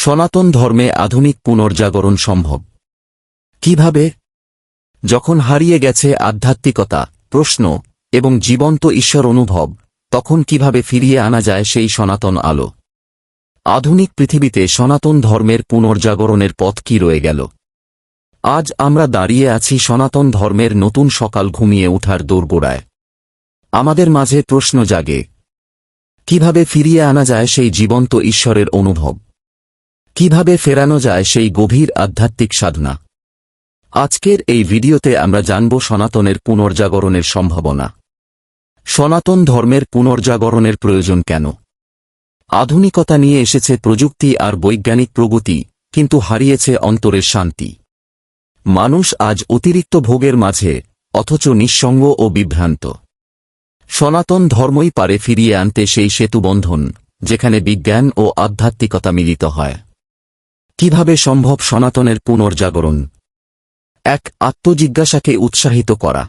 সনাতন ধর্মে আধুনিক পুনর্জাগরণ সম্ভব। কীভাবে? যখন হারিয়ে গেছে আধ্যাত্মিকতা, প্রশ্ন, এবং জীবন্ত ঈশ্বর অনুভব, তখন কীভাবে ফিরিয়ে আনা যায় সেই সনাতন আলো? আধুনিক পৃথিবীতে সনাতন ধর্মের পুনর্জাগরণের পথ কি রয়ে গেল? আজ আমরা দাঁড়িয়ে আছি সনাতন ধর্মের নতুন সকাল ঘুমিয়ে ওঠার দোরগোড়ায়। আমাদের মাঝে প্রশ্ন জাগে, কীভাবে ফিরিয়ে আনা যায় সেই জীবন্ত ঈশ্বরের অনুভব? কীভাবে ফেরানো যায় সেই গভীর আধ্যাত্মিক সাধনা? আজকের এই ভিডিওতে আমরা জানব সনাতনের পুনর্জাগরণের সম্ভাবনা। সনাতন ধর্মের পুনর্জাগরণের প্রয়োজন কেন? আধুনিকতা নিয়ে এসেছে প্রযুক্তি আর বৈজ্ঞানিক প্রগতি, কিন্তু হারিয়েছে অন্তরের শান্তি। মানুষ আজ অতিরিক্ত ভোগের মাঝে, অথচ নিঃসঙ্গ ও বিভ্রান্ত। সনাতন ধর্মই পারে ফিরিয়ে আনতে সেই সেতুবন্ধন, যেখানে বিজ্ঞান ও আধ্যাত্মিকতা মিলিত হয়। কীভাবে সম্ভব সনাতনের পুনর্জাগরণ? এক, আত্মজিজ্ঞাসাকে উৎসাহিত করা।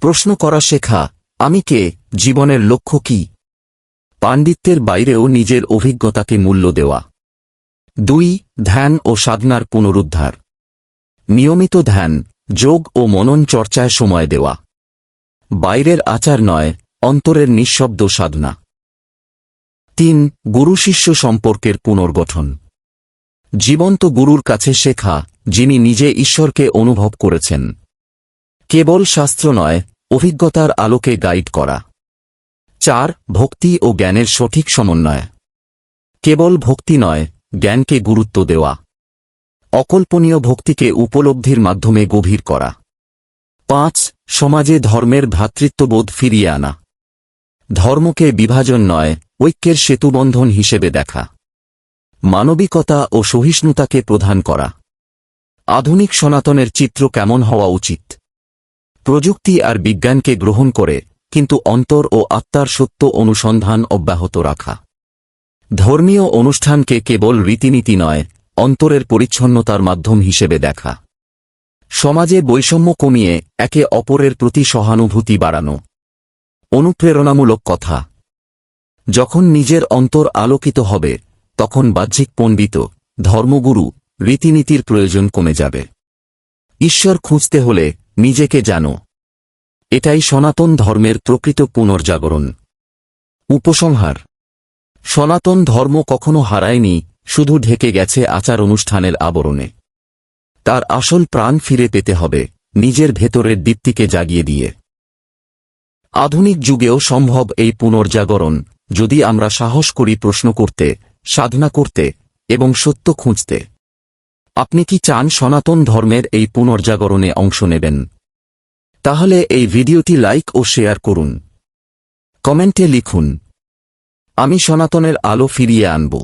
প্রশ্ন করা শেখা, আমি কে? জীবনের লক্ষ্য কি? পাণ্ডিত্যের বাইরেও নিজের অভিজ্ঞতাকে মূল্য দেওয়া। দুই, ধ্যান ও সাধনার পুনরুদ্ধার। নিয়মিত ধ্যান, যোগ ও মনন চর্চায় সময় দেওয়া। বাইরের আচার নয়, অন্তরের নিঃশব্দ সাধনা। তিন, গুরু শিষ্য সম্পর্কের পুনর্গঠন। জীবন্ত গুরুর কাছে শেখা, যিনি নিজে ঈশ্বরকে অনুভব করেছেন। কেবল শাস্ত্র নয়, অভিজ্ঞতার আলোকে গাইড করা। চার, ভক্তি ও জ্ঞানের সঠিক সমন্বয়। কেবল ভক্তি নয়, জ্ঞানকে গুরুত্ব দেওয়া। অকল্পনীয় ভক্তিকে উপলব্ধির মাধ্যমে গভীর করা। পাঁচ, সমাজে ধর্মের ভ্রাতৃত্ববোধ ফিরিয়ে আনা। ধর্মকে বিভাজন নয়, ঐক্যের সেতুবন্ধন হিসেবে দেখা। মানবিকতা ও সহিষ্ণুতাকে প্রধান করা। আধুনিক সনাতনের চিত্র কেমন হওয়া উচিত? প্রযুক্তি আর বিজ্ঞানকে গ্রহণ করে কিন্তু অন্তর ও আত্মার সত্য অনুসন্ধান অব্যাহত রাখা। ধর্মীয় অনুষ্ঠানকে কেবল রীতিনীতি নয়, অন্তরের পরিচ্ছন্নতার মাধ্যম হিসেবে দেখা। সমাজে বৈষম্য কমিয়ে একে অপরের প্রতি সহানুভূতি বাড়ানো। অনুপ্রেরণামূলক কথা। যখন নিজের অন্তর আলোকিত হবে তখন বাহ্যিক পণ্ডিত, ধর্মগুরু, রীতিনীতির প্রয়োজন কমে যাবে। ঈশ্বর খুঁজতে হলে নিজেকে জানো। এটাই সনাতন ধর্মের প্রকৃত পুনর্জাগরণ। উপসংহার। সনাতন ধর্ম কখনো হারায়নি, শুধু ঢেকে গেছে আচার অনুষ্ঠানের আবরণে। তার আসল প্রাণ ফিরে পেতে হবে, নিজের ভেতরের দীপ্তিকে জাগিয়ে দিয়ে। আধুনিক যুগেও সম্ভব এই পুনর্জাগরণ, যদি আমরা সাহস করি প্রশ্ন করতে সাধনা করতে এবং সত্য খুঁজতে। আপনি কি চান সনাতন ধর্মের এই পুনর্জাগরণে অংশ নেবেন? তাহলে এই ভিডিওটি লাইক ও শেয়ার করুন। কমেন্টে লিখুন, আমি সনাতনের আলো ফিরিয়ে আনব।